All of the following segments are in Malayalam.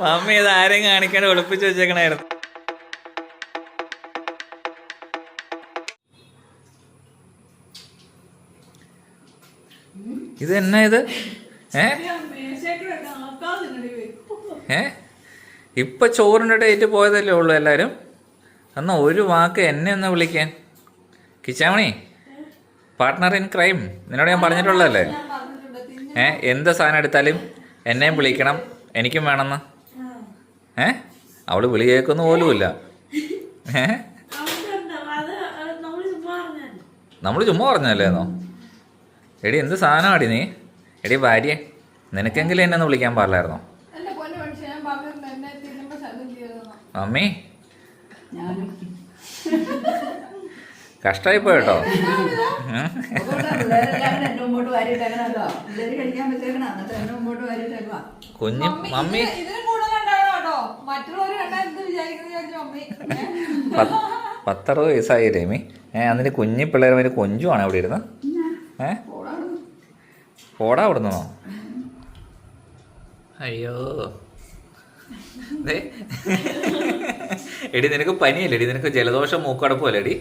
മമ്മി ഇത് ആരെയും കാണിക്കാണ്ട് ഒളിപ്പിച്ച് വെച്ചേക്കണായിരുന്നു. ഇത് എന്നാ ഇത്? ഏ? ഏ? ഇപ്പൊ ചോറിന്റെ ഡേറ്റ് പോയതല്ലേ ഉള്ളൂ എല്ലാരും? എന്നാ ഒരു വാക്ക് എന്നെ ഒന്ന് വിളിക്കാൻ. കിച്ചാമണി പാർട്ട്ണർ ഇൻ ക്രൈം നിന്നോട് ഞാൻ പറഞ്ഞിട്ടുള്ളതല്ലേ? ഏ എന്ത് സാധനം എടുത്താലും എന്നെയും വിളിക്കണം. എനിക്കും വേണമെന്ന്. ഏ അവൾ വിളി കേൾക്കുന്ന പോലുമില്ല. ഏ? നമ്മൾ ചുമ്മാ പറഞ്ഞല്ലേന്നോ എടി എന്ത് സാധനമാടി നീ? എടി ഭാര്യ നിനക്കെങ്കിലും എന്നെ ഒന്ന് വിളിക്കാൻ പാടില്ലായിരുന്നോ? മമ്മി. കഷ്ടമായി പോയട്ടോ കുഞ്ഞു മമ്മി പത്തറുപത് വയസ്സായി രമി. ഏഹ് അതിന് കുഞ്ഞി പിള്ളേർ വരെ കൊഞ്ചുമാണ് അവിടെ ഇരുന്ന്. ഏ? പോടാ അവിടുന്നോ. അയ്യോ. ദേ. എടി നിനക്ക് പനിയല്ലേ? എടി നിനക്ക് ജലദോഷം മൂക്കടപ്പല്ലേ എടി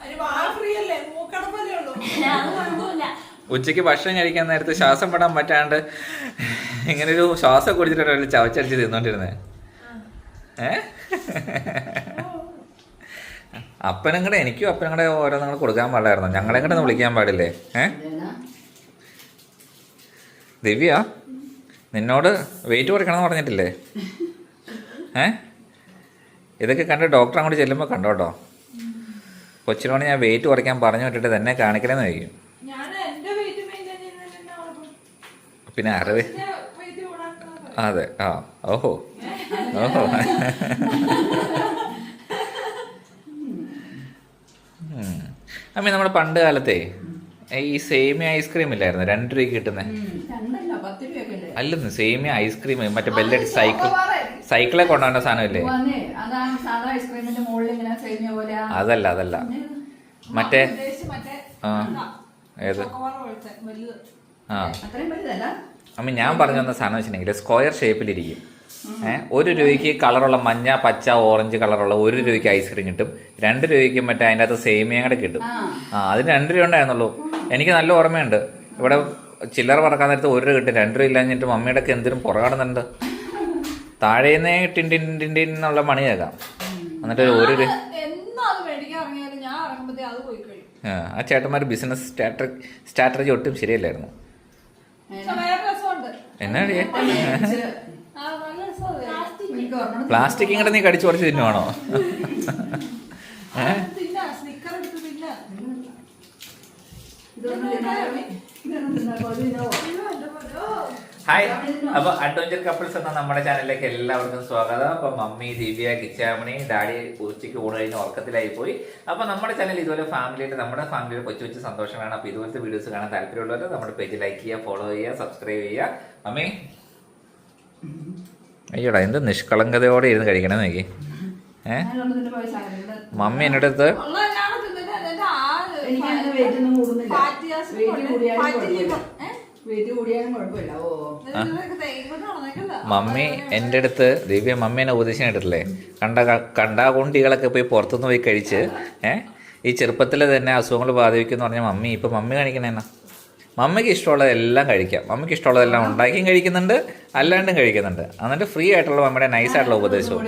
അതിന് വാ ഫ്രീ അല്ലേ മൂക്കടപ്പല്ലേ ഉള്ളൂ ഉച്ചയ്ക്ക് ഭക്ഷണം കഴിക്കാൻ നേരത്ത് ശ്വാസം പെടാൻ പറ്റാണ്ട് ഇങ്ങനെ ഒരു ശ്വാസം കുടിച്ചിട്ടാണ് ചവച്ചടിച്ച് തിന്നോണ്ടിരുന്നേ. ഏ? അപ്പനും കൂടെ എനിക്കും അപ്പനും കൂടെ ഓരോന്നും കൊടുക്കാൻ പാടില്ലായിരുന്നു. ഞങ്ങളെ കൂടെ ഒന്ന് വിളിക്കാൻ പാടില്ലേ? ഏ? ദിവ്യ നിന്നോട് വെയിറ്റ് കുറയ്ക്കണമെന്ന് പറഞ്ഞിട്ടില്ലേ? ഏ? ഇതൊക്കെ കണ്ട് ഡോക്ടർ അങ്ങോട്ട് ചെല്ലുമ്പോൾ കണ്ടോട്ടോ കൊച്ചിനോട് ഞാൻ വെയിറ്റ് കുറയ്ക്കാൻ പറഞ്ഞു വിട്ടിട്ട് തന്നെ കാണിക്കണമെന്ന് ചോദിക്കും ഞാൻ എന്റെ വെയിറ്റ് മെയിന്റെയിൻ ചെയ്യുന്നതിന് പിന്നെ കൂടാൻ അതെ ആ ഓഹോ. ഓഹോ. അമ്മ നമ്മുടെ പണ്ട് കാലത്തെ ഈ സേമിയ ഐസ്ക്രീം ഇല്ലായിരുന്നു? രണ്ട് രൂപയ്ക്ക് കിട്ടുന്നേ. അല്ലെന്ന് സേമിയ ഐസ്ക്രീം മറ്റേ ബെല്ലടി സൈക്കിൾ സൈക്കിളെ കൊണ്ടുവന്ന സാധനമില്ലേ അതല്ല അതല്ല. മറ്റേ ആ ഏത്? അത്രയും വലുതല്ല? അമ്മ ഞാൻ പറഞ്ഞു തന്ന സാധനം വെച്ചിട്ടുണ്ടെങ്കിൽ സ്ക്വയർ ഷേപ്പിലിരിക്കും ഏഹ് ഒരു രൂപയ്ക്ക് കളറുള്ള മഞ്ഞ പച്ച ഓറഞ്ച് കളറുള്ള ഒരു രൂപയ്ക്ക് ഐസ്ക്രീം കിട്ടും. രണ്ട് രൂപയ്ക്ക് മറ്റേ അതിന്റെ അകത്ത് സേമിയ കൂടെ കിട്ടും. ആ. അതിന് രണ്ട് രൂപ ഉണ്ടായിരുന്നുള്ളൂ. എനിക്ക് നല്ല ഓർമ്മയുണ്ട്. ഇവിടെ ചില്ലറ പറക്കാൻ നേരത്ത് ഒരു രൂപ കിട്ടും. രണ്ട് രൂപ ഇല്ലാഞ്ഞിട്ട് മമ്മിയുടെ ഒക്കെ എന്തിനും പുറകാടുന്നുണ്ട് താഴേന്നേ ടിൻ ടിൻ ടിൻ ടിൻ എന്നുള്ള മണി കേൾക്കാം. എന്നിട്ട് ഒരു രൂപ ആ, ചേട്ടന്മാർ ബിസിനസ് സ്ട്രാറ്റജി ഒട്ടും ശരിയല്ലായിരുന്നു. എന്നാ പ്ലാസ്റ്റിക്. ഇങ്ങോട്ട് നീ കടിച്ചു കുറച്ച് തിന്നുവാണോ? തിന്നാ. എന്റെ. ഹായ് അപ്പൊ അഡ്വഞ്ചർ കപ്പിൾസ് എന്ന നമ്മുടെ ചാനലിലേക്ക് എല്ലാവർക്കും സ്വാഗതം. അപ്പൊ മമ്മി ദിവ്യ കിച്ചാമണി ഡാഡി ഉച്ചയ്ക്ക് ഊണ് കഴിഞ്ഞ് ഉറക്കത്തിലായി പോയി. അപ്പൊ നമ്മുടെ ചാനൽ ഇതുപോലെ ഫാമിലിയുടെ നമ്മുടെ ഫാമിലിയുടെ കൊച്ചു കൊച്ചു സന്തോഷമാണ് അപ്പൊ ഇതുപോലത്തെ വീഡിയോസ് കാണാൻ താല്പര്യമുള്ളവർ നമ്മുടെ പേജ് ലൈക്ക് ചെയ്യുക ഫോളോ ചെയ്യുക സബ്സ്ക്രൈബ് ചെയ്യുക. മമ്മി. അയ്യോടാ എന്ത് നിഷ്കളങ്കതയോടെ ഇരുന്ന് കഴിക്കണം നോക്കി. ഏ. മമ്മി എന്റെ അടുത്ത് ഉള്ളതെല്ലാം മമ്മി എന്റെ അടുത്ത് ദിവ്യ മമ്മീനെ ഉപദേശം കേട്ടിട്ടില്ലേ? കണ്ട കണ്ടാ കുണ്ടികളൊക്കെ പോയി പുറത്തുനിന്ന് പോയി കഴിച്ച് ഏ? ഈ ചെറുപ്പത്തിൽ തന്നെ അസുഖങ്ങൾ ബാധിക്കുമെന്ന് പറഞ്ഞ മമ്മി ഇപ്പം മമ്മി കാണിക്കണേന്നാ മമ്മിക്ക് ഇഷ്ടമുള്ളതെല്ലാം കഴിക്കാം. മമ്മിക്ക് ഇഷ്ടമുള്ളതെല്ലാം ഉണ്ടാക്കിയും കഴിക്കുന്നുണ്ട് അല്ലാണ്ടും കഴിക്കുന്നുണ്ട്. എന്നിട്ട് ഫ്രീ ആയിട്ടുള്ള മമ്മിയുടെ നൈസ് ആയിട്ടുള്ള ഉപദേശവും.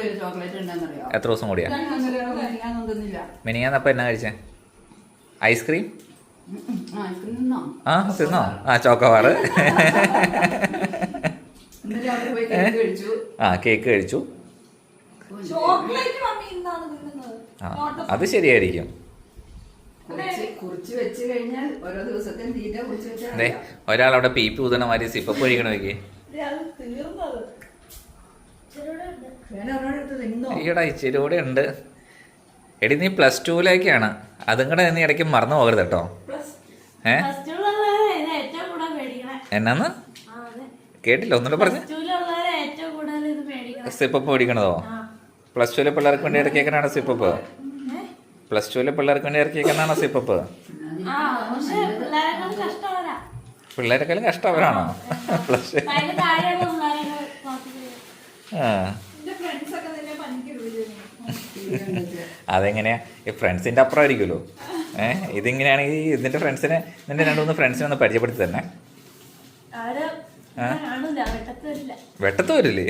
എത്ര ദിവസം കൂടിയാ? ഞാൻ അങ്ങനെ കഴിക്കാനൊന്നും തിന്നില്ല മിനിയാന്നപ്പം എന്നാ കഴിച്ചേ? ഐസ്ക്രീം. ആ തിന്നോ? ആ ചോക്കോബാറ് ആ കേക്ക് കഴിച്ചു. ആ. അത് ശരിയായിരിക്കും. അതെ ഒരാൾ അവിടെ പീപ്പ് പി ഊതണ മാതിരി സിപ്പപ്പ് നോക്കി. തിന്നോ ഈടാ ഇച്ചിരി കൂടെ ഉണ്ട്. എടി നീ പ്ലസ് ടുവിലേക്കാണ് അതും കൂടെ നീ ഇടയ്ക്ക് മറന്നു പോകരുത് കേട്ടോ. ഏ? എന്നാന്ന്? കേട്ടില്ല ഒന്നുകൂടെ പറഞ്ഞു. സിപ്പപ്പ് മേടിക്കണതോ പ്ലസ് ടുവിലെ പിള്ളേർക്ക് വേണ്ടി ഇറക്കിയേക്കാണ് സിപ്പപ്പ് പ്ലസ് ടുവിലെ പിള്ളേർക്ക് വേണ്ടി ഇറക്കിയേക്കണാണോ സിപ്പപ്പ് പിള്ളേരെക്കാളും കഷ്ടം അവരാണോ പ്ലസ് ആ അതെങ്ങനെയാ? ഈ ഫ്രണ്ട്സിന്റെ അപ്പുറം ആയിരിക്കുമല്ലോ. ഏഹ് ഇതിങ്ങനെയാണെങ്കിൽ ഇതിന്റെ ഫ്രണ്ട്സിനെ നിന്റെ രണ്ടു മൂന്ന് ഫ്രണ്ട്സിനെ ഒന്ന് പരിചയപ്പെടുത്തി തന്നെ വെട്ടത്ത് വരില്ല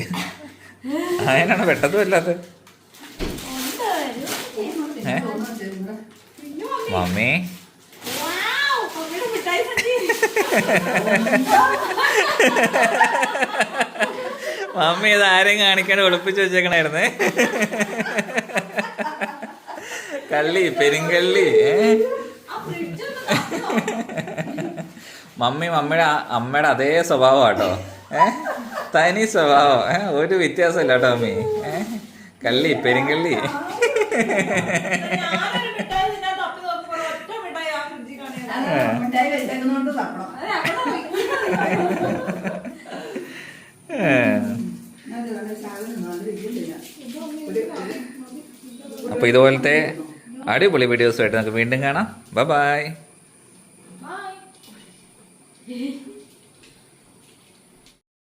അതിനാണ് വെട്ടത്ത് വരില്ലാത്ത? മമ്മി. മമ്മി ഇത് ആരെയും കാണിക്കാണ്ട് ഒളിപ്പിച്ച് വെച്ചേക്കണായിരുന്നേ. കള്ളി പെരുങ്കള്ളി മമ്മി മമ്മിയുടെ അമ്മയുടെ അതേ സ്വഭാവം കേട്ടോ ഏ? തനി സ്വഭാവം ഏ? ഒരു വ്യത്യാസമില്ല കേട്ടോ മമ്മി ഏ? കള്ളി പെരുങ്കള്ളി. അപ്പൊ ഇതുപോലത്തെ അടിപൊളി വീഡിയോസുമായിട്ട് നമുക്ക് വീണ്ടും കാണാം ബൈ ബൈ.